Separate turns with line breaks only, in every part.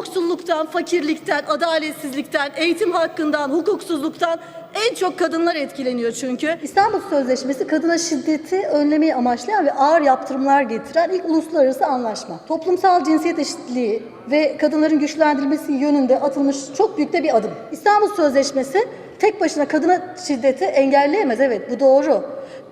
yoksulluktan, fakirlikten, adaletsizlikten, eğitim hakkından, hukuksuzluktan en çok kadınlar etkileniyor çünkü. İstanbul Sözleşmesi kadına şiddeti önlemeyi amaçlayan ve ağır yaptırımlar getiren ilk uluslararası anlaşma. Toplumsal cinsiyet eşitliği ve kadınların güçlendirilmesi yönünde atılmış çok büyük de bir adım. İstanbul Sözleşmesi tek başına kadına şiddeti engelleyemez. Evet bu doğru.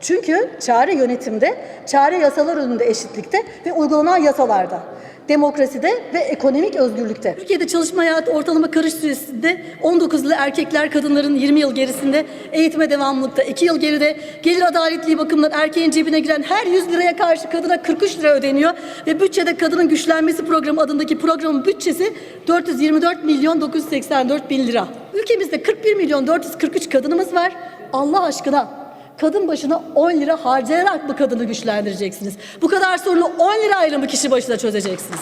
Çünkü çare yönetimde, çare yasalar önünde eşitlikte ve uygulanan yasalarda demokraside ve ekonomik özgürlükte. Türkiye'de çalışma hayatı ortalama karış süresinde 19 yıl erkekler kadınların 20 yıl gerisinde, eğitime devamlılıkta 2 yıl geride, gelir adaletliği bakımından erkeğin cebine giren her 100 liraya karşı kadına 43 lira ödeniyor ve bütçede kadının güçlenmesi programı adındaki programın bütçesi 424 milyon 984 bin lira. Ülkemizde 41 milyon 443 kadınımız var. Allah aşkına kadın başına 10 lira harcayarak mı kadını güçlendireceksiniz? Bu kadar sorunu 10 lira ayrımı kişi başına çözeceksiniz.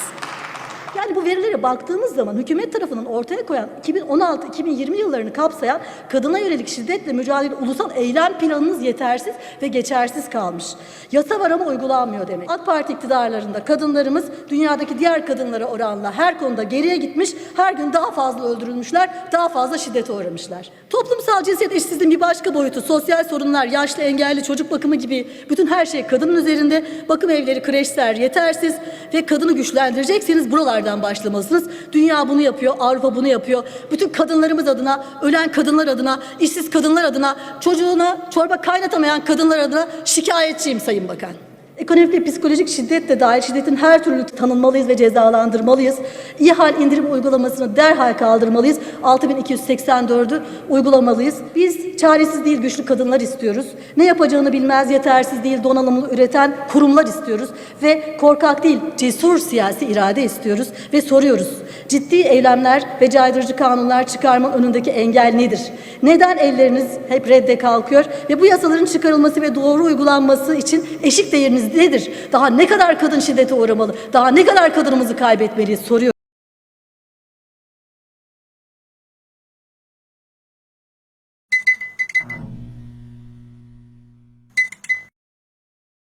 Yani bu verilere baktığımız zaman hükümet tarafından ortaya koyan 2016-2020 yıllarını kapsayan kadına yönelik şiddetle mücadele ulusal eylem planınız yetersiz ve geçersiz kalmış. Yasa var ama uygulanmıyor demek. AK Parti iktidarlarında kadınlarımız dünyadaki diğer kadınlara oranla her konuda geriye gitmiş, her gün daha fazla öldürülmüşler, daha fazla şiddete uğramışlar. Toplumsal cinsiyet eşitsizliğin bir başka boyutu, sosyal sorunlar, yaşlı, engelli, çocuk bakımı gibi bütün her şey kadının üzerinde. Bakım evleri, kreşler yetersiz ve kadını güçlendirecekseniz buralardan başlamalısınız. Dünya bunu yapıyor, Avrupa bunu yapıyor. Bütün kadınlarımız adına, ölen kadınlar adına, işsiz kadınlar adına, çocuğuna çorba kaynatamayan kadınlar adına şikayetçiyim Sayın Bakan. Ekonomik ve psikolojik şiddet de dahil şiddetin her türlü tanınmalıyız ve cezalandırmalıyız. İyi hal indirim uygulamasını derhal kaldırmalıyız. 6284'ü uygulamalıyız. Biz çaresiz değil güçlü kadınlar istiyoruz. Ne yapacağını bilmez yetersiz değil donanımlı üreten kurumlar istiyoruz. Ve korkak değil cesur siyasi irade istiyoruz. Ve soruyoruz. Ciddi eylemler ve caydırıcı kanunlar çıkarmanın önündeki engel nedir? Neden elleriniz hep redde kalkıyor? Ve bu yasaların çıkarılması ve doğru uygulanması için eşik değeriniz nedir? Daha ne kadar kadın şiddete uğramalı? Daha ne kadar kadınımızı kaybetmeliyiz? Soruyor.